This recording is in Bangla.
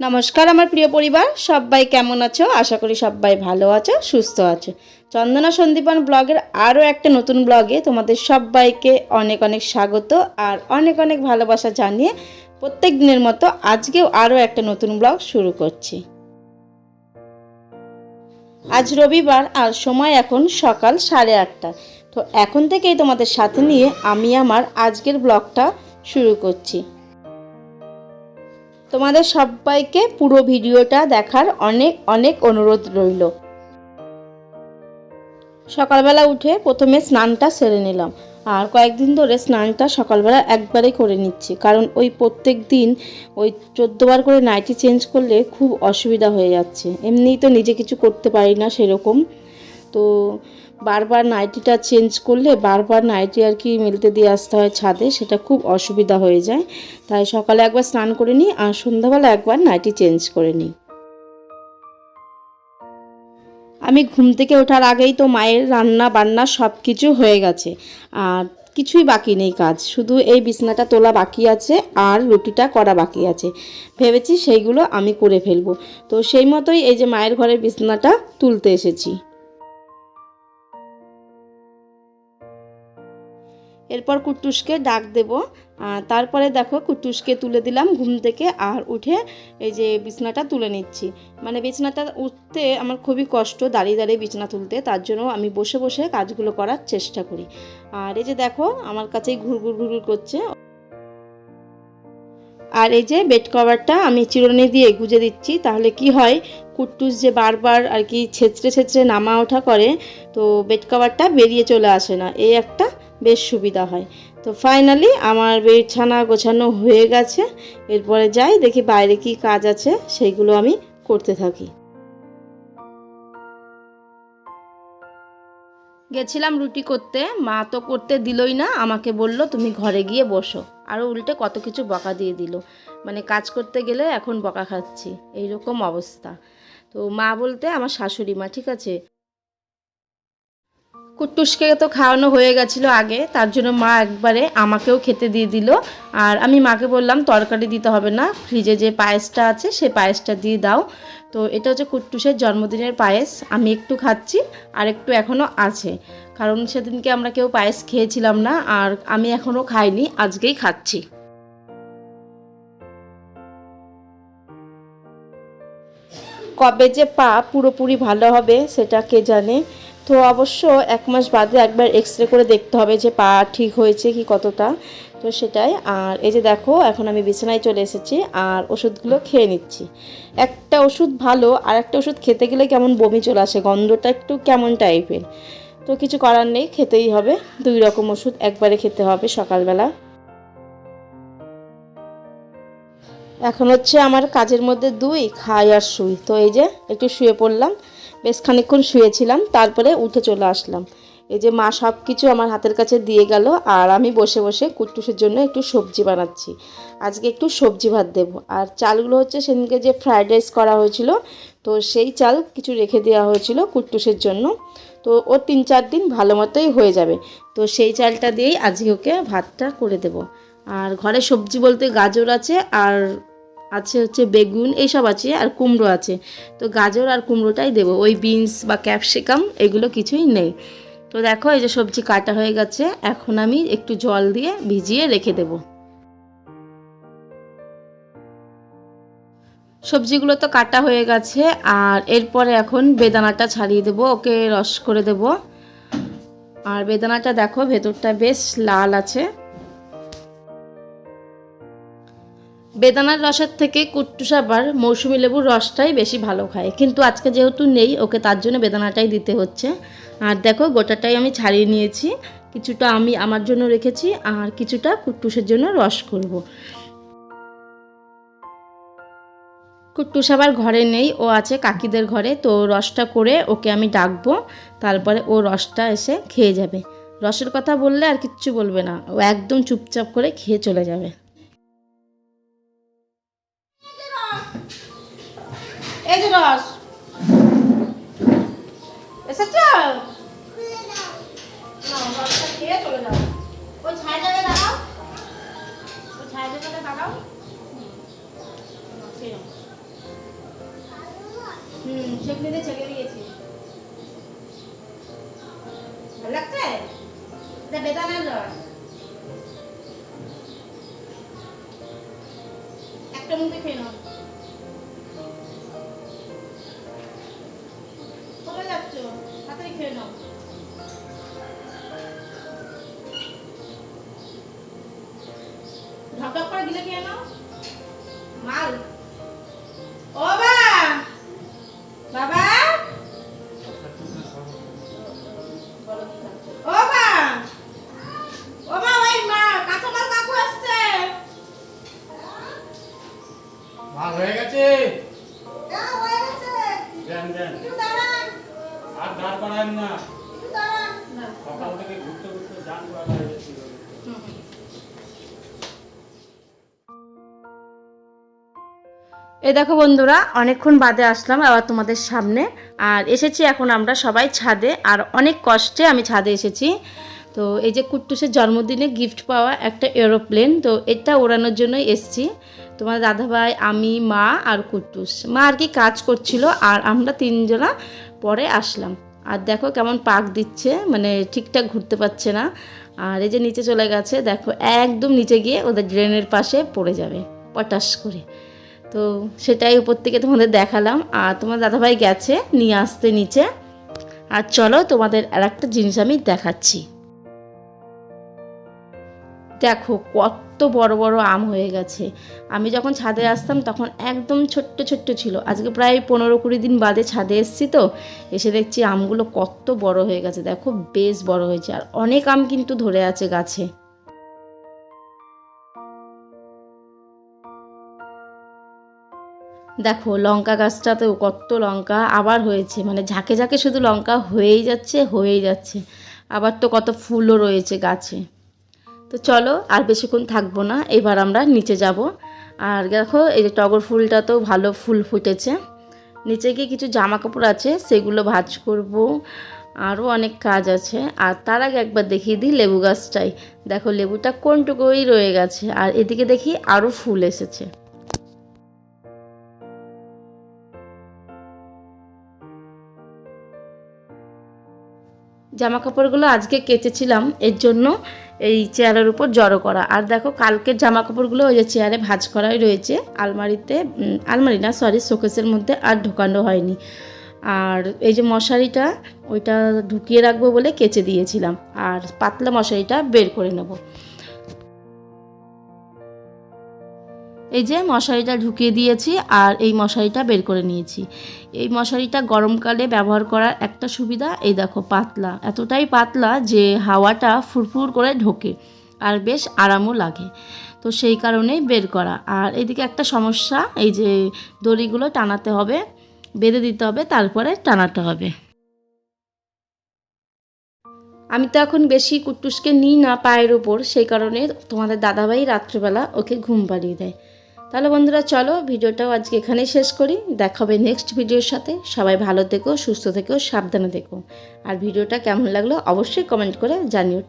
নমস্কার আমার প্রিয় পরিবার, সবাই কেমন আছো? আশা করি সবাই ভালো আছো, সুস্থ আছো। চন্দনা সন্দীপন ব্লগের আরও একটা নতুন ব্লগে তোমাদের সবাইকে অনেক অনেক স্বাগত আর অনেক অনেক ভালোবাসা জানিয়ে প্রত্যেক দিনের মতো আজকেও আরও একটা নতুন ব্লগ শুরু করছি। আজ রবিবার আর সময় এখন সকাল সাড়ে আটটা। তো এখন থেকেই তোমাদের সাথে নিয়ে আমি আমার আজকের ব্লগটা শুরু করছি। তোমাদের সবাইকে পুরো ভিডিওটা দেখার অনেক অনেক অনুরোধ রইল। সকালবেলা উঠে প্রথমে স্নানটা সেরে নিলাম। আর কয়েকদিন ধরে স্নানটা সকালবেলা একবারে করে নিচ্ছি। কারণ ওই প্রত্যেক দিন ওই চোদ্দোবার করে নাইটি চেঞ্জ করলে খুব অসুবিধা হয়ে যাচ্ছে। এমনিই তো নিজে কিছু করতে পারি না সেরকম। তো বারবার নাইটিটা চেঞ্জ করলে বারবার নাইটি আর কি মেলতে দিয়ে আসতে হয় ছাদে, সেটা খুব অসুবিধা হয়ে যায়। তাই সকালে একবার স্নান করে নিই আর সন্ধ্যাবেলা একবার নাইটি চেঞ্জ করে নিই। আমি ঘুম থেকে ওঠার আগেই তো মায়ের রান্না বান্না সব কিছু হয়ে গেছে। আর কিছুই বাকি নেই কাজ, শুধু এই বিছনাটা তোলা বাকি আছে আর রুটিটা করা বাকি আছে। ভেবেছি সেইগুলো আমি করে ফেলব। তো সেই মতোই এই যে মায়ের ঘরের বিছনাটা তুলতে এসেছি। এরপর কুট্টুসকে ডাক দেব। তারপরে দেখো কুট্টুসকে তুলে দিলাম ঘুম থেকে আর উঠে এই যে বিছনাটা তুলে নিচ্ছি। মানে বিছনাটা উঠতে আমার খুবই কষ্ট দাঁড়িয়ে দাঁড়িয়ে বিছনা তুলতে, তার জন্য আমি বসে বসে কাজগুলো করার চেষ্টা করি। আর এই যে দেখো আমার কাছেই ঘুরঘুর ঘুরঘুর করছে। আর এই যে বেড কভারটা আমি চিরুনি দিয়ে গুজে দিচ্ছি, তাহলে কি হয় কুট্টুস যে বারবার আর কি ছেঁচড়ে ছেঁচড়ে নামা ওঠা করে, তো বেড কভারটা বেরিয়ে চলে আসে না। এই একটা বেশ সুবিধা হয়। তো ফাইনালি আমার বিছানা গোছানো হয়ে গেছে। এরপরে যাই, দেখি বাইরে কি কাজ আছে, সেইগুলো আমি করতে থাকি। গেছিলাম রুটি করতে, মা তো করতে দিলই না, আমাকে বলল, তুমি ঘরে গিয়ে বসো। আরও উল্টে কত কিছু বকা দিয়ে দিল। মানে কাজ করতে গেলে এখন বকা খাচ্ছি, এইরকম অবস্থা। তো মা বলতে, আমার শাশুড়ি মা, ঠিক আছে? কুট্টুসকে তো খাওয়ানো হয়ে গেছিল আগে, তার জন্য মা একবারে আমাকেও খেতে দিয়ে দিল। আর আমি মাকে বললাম, তরকারি দিতে হবে না, ফ্রিজে যে পায়েসটা আছে, সে পায়েসটা দিয়ে দাও। তো এটা হচ্ছে কুট্টুসের জন্মদিনের পায়েস, আমি একটু খাচ্ছি, আর একটু এখনও আছে। কারণ সেদিনকে আমরা কেউ পায়েস খেয়েছিলাম না, আর আমি এখনও খাইনি, আজকেই খাচ্ছি। কবে যে পা পুরোপুরি ভালো হবে, সেটা কে জানে? তো অবশ্য এক মাস বাদে একবার এক্স রে করে দেখতে হবে যে পা ঠিক হয়েছে কি কতটা। তো সেটাই, আর এই যে দেখো, এখন আমি বিছানায় চলে এসেছি, আর ওষুধগুলো খেয়ে নিচ্ছি। একটা ওষুধ ভালো, আর একটা ওষুধ খেতে গেলে কেমন বমি চলে আসে, গন্ধটা একটু কেমন টাইপের। তো কিছু করার নেই, খেতেই হবে। দুই রকম ওষুধ একবারে খেতে হবে সকালবেলা। এখন হচ্ছে আমার কাজের মধ্যে দুই, খাই আর শুই। তো এই যে একটু শুয়ে পড়লাম বেশ খানিকক্ষণ শুয়েছিলাম, তারপরে উঠে চলে আসলাম। এই যে মা সব কিছু আমার হাতের কাছে দিয়ে গেল, আর আমি বসে বসে কুট্টুসের জন্য একটু সবজি বানাচ্ছি। আজকে একটু সবজি ভাত দেব। আর চালগুলো হচ্ছে সেদিনকে যে ফ্রায়েড রাইস করা হয়েছিল, তো সেই চাল কিছু রেখে দেওয়া হয়েছিল কুট্টুসের জন্য। তো ও তিন চার দিন ভালো মতোই হয়ে যাবে। তো সেই চালটা দিয়েই আজকে ওকে ভাতটা করে দেব। আর ঘরে সবজি বলতে গাজর আছে আর আছে হচ্ছে বেগুন, এইসব আছে আর কুমড়ো আছে। তো গাজর আর কুমড়োটাই দেবো। ওই বিনস বা ক্যাপসিকাম, এগুলো কিছুই নেই। তো দেখো, এই যে সবজি কাটা হয়ে গেছে। এখন আমি একটু জল দিয়ে ভিজিয়ে রেখে দেব। সবজিগুলো তো কাটা হয়ে গেছে, আর এরপরে এখন বেদানাটা ছাড়িয়ে দেব। ওকে রস করে দেব। আর বেদানাটা দেখো, ভেতরটা বেশ লাল আছে। বেদানার রসের থেকে কুট্টু সাবার মৌসুমি লেবুর রসটাই বেশি ভালো খায়। কিন্তু আজকে যেহেতু নেই, ওকে তার জন্য বেদানাটাই দিতে হচ্ছে। আর দেখো, গোটাটাই আমি ছাড়িয়ে নিয়েছি। কিছুটা আমি আমার জন্য রেখেছি, আর কিছুটা কুট্টুসের জন্য রস করব। কুট্টুস আবার ঘরে নেই, ও আছে কাকিদের ঘরে। তো রসটা করে ওকে আমি ডাকবো, তারপরে ও রসটা এসে খেয়ে যাবে। রসের কথা বললে আর কিচ্ছু বলবে না। ও একদম চুপচাপ করে খেয়ে চলে যাবে। এই যে রস। এসেছ? চলে যাও। ওই জায়গায় দাঁড়াও। ওই দাঁড়াও। হুম। সেগুলিতে ছেড়ে দিয়েছি। ভালো লাগছে? এটা বেদানার রস। একটা মুখে খেয়ে নাও। খেয়ে নাও মাল। ও বা বাবা! ও মা! ও মা ওই মা কাঁচামাল কাকু আসছে। মাল হয়ে গেছে? দেন দেন। আর দাঁড় করান না। না। সকাল থেকে ঘুরতে ঘুরতে যান করা হয়ে গেছিল এই দেখো বন্ধুরা, অনেকক্ষণ বাদে আসলাম আবার তোমাদের সামনে। আর এসেছি এখন আমরা সবাই ছাদে, আর অনেক কষ্টে আমি ছাদে এসেছি। তো এই যে কুট্টুসের জন্মদিনে গিফট পাওয়া একটা এরোপ্লেন তো এটা ওড়ানোর জন্যই এসছি। তোমার দাদাভাই, আমি, মা আর কুট্টুস। মা আর কি কাজ করছিল, আর আমরা তিনজনা পরে আসলাম। আর দেখো কেমন পাক দিচ্ছে মানে ঠিকঠাক ঘুরতে পারছে না। আর এই যে নিচে চলে গেছে, দেখো একদম নিচে গিয়ে ওদের ড্রেনের পাশে পড়ে যাবে, পটাশ করে। তো সেটাই উপর থেকে তোমাদের দেখালাম। আর তোমার দাদাভাই গেছে নিয়ে আসতে নিচে। আর চলো তোমাদের আর একটা জিনিস আমি দেখাচ্ছি। দেখো কত বড় বড় আম হয়ে গেছে। আমি যখন ছাদে আসতাম তখন একদম ছোট্ট ছোট্ট ছিল। আজকে প্রায় পনেরো কুড়ি দিন বাদে ছাদে এসেছি তো, এসে দেখছি আমগুলো কত বড় হয়ে গেছে। দেখো বেশ বড় হয়েছে। আর অনেক আম কিন্তু ধরে আছে গাছে। দেখো, লঙ্কা গাছটাতেও কত লঙ্কা আবার হয়েছে। মানে ঝাঁকে ঝাঁকে শুধু লঙ্কা হয়েই যাচ্ছে হয়েই যাচ্ছে। আবার তো কত ফুলও রয়েছে গাছে। তো চলো, আর বেশিক্ষণ থাকব না। এবার আমরা নিচে যাব। আর দেখো, এই যে টগর ফুলটা তো ভালো ফুল ফুটেছে। নিচে গিয়ে কিছু জামা কাপড় আছে, সেগুলো ভাঁজ করব। আরও অনেক কাজ আছে। আর তার আগে একবার দেখিয়ে দিই লেবু গাছটাই। দেখো, লেবুটা কোনটুকুই রয়ে গেছে। আর এদিকে দেখি আরও ফুল এসেছে। জামা কাপড়গুলো আজকে কেচেছিলাম, এর জন্য এই চেয়ারের উপর জড়ো করা। আর দেখো, কালকের জামা কাপড়গুলো ওই যে চেয়ারে ভাজ করাই রয়েছে। আলমারিতে আলমারি না সরি শোকেসের মধ্যে আর ঢোকানো হয়নি। আর এই যে মশারিটা, ওইটা ঢুকিয়ে রাখব বলে কেচে দিয়েছিলাম। আর পাতলা মশারিটা বের করে নেব। এই যে মশারিটা ঢুকিয়ে দিয়েছি আর এই মশারিটা বের করে নিয়েছি। এই মশারিটা গরমকালে ব্যবহার করার একটা সুবিধা, এই দেখো পাতলা। এতটাই পাতলা যে হাওয়াটা ফুরফুর করে ঢোকে আর বেশ আরামও লাগে। তো সেই কারণেই বের করা। আর এদিকে একটা সমস্যা, এই যে দড়িগুলো টানাতে হবে, বেঁধে দিতে হবে, তারপরে টানাতে হবে। আমি তো এখন বেশি কুট্টুসকে নিই না পায়ের ওপর সেই কারণে তোমাদের দাদাভাই রাত্রিবেলা ওকে ঘুম পাড়িয়ে দেয়। তাহলে বন্ধুরা, চলো ভিডিওটাও আজকে এখানেই শেষ করি। দেখা হবে নেক্সট ভিডিওর সাথে। সবাই ভালো থেকো, সুস্থ থেকো, সাবধানে থেকো। আর ভিডিওটা কেমন লাগল অবশ্যই কমেন্ট করে জানিও।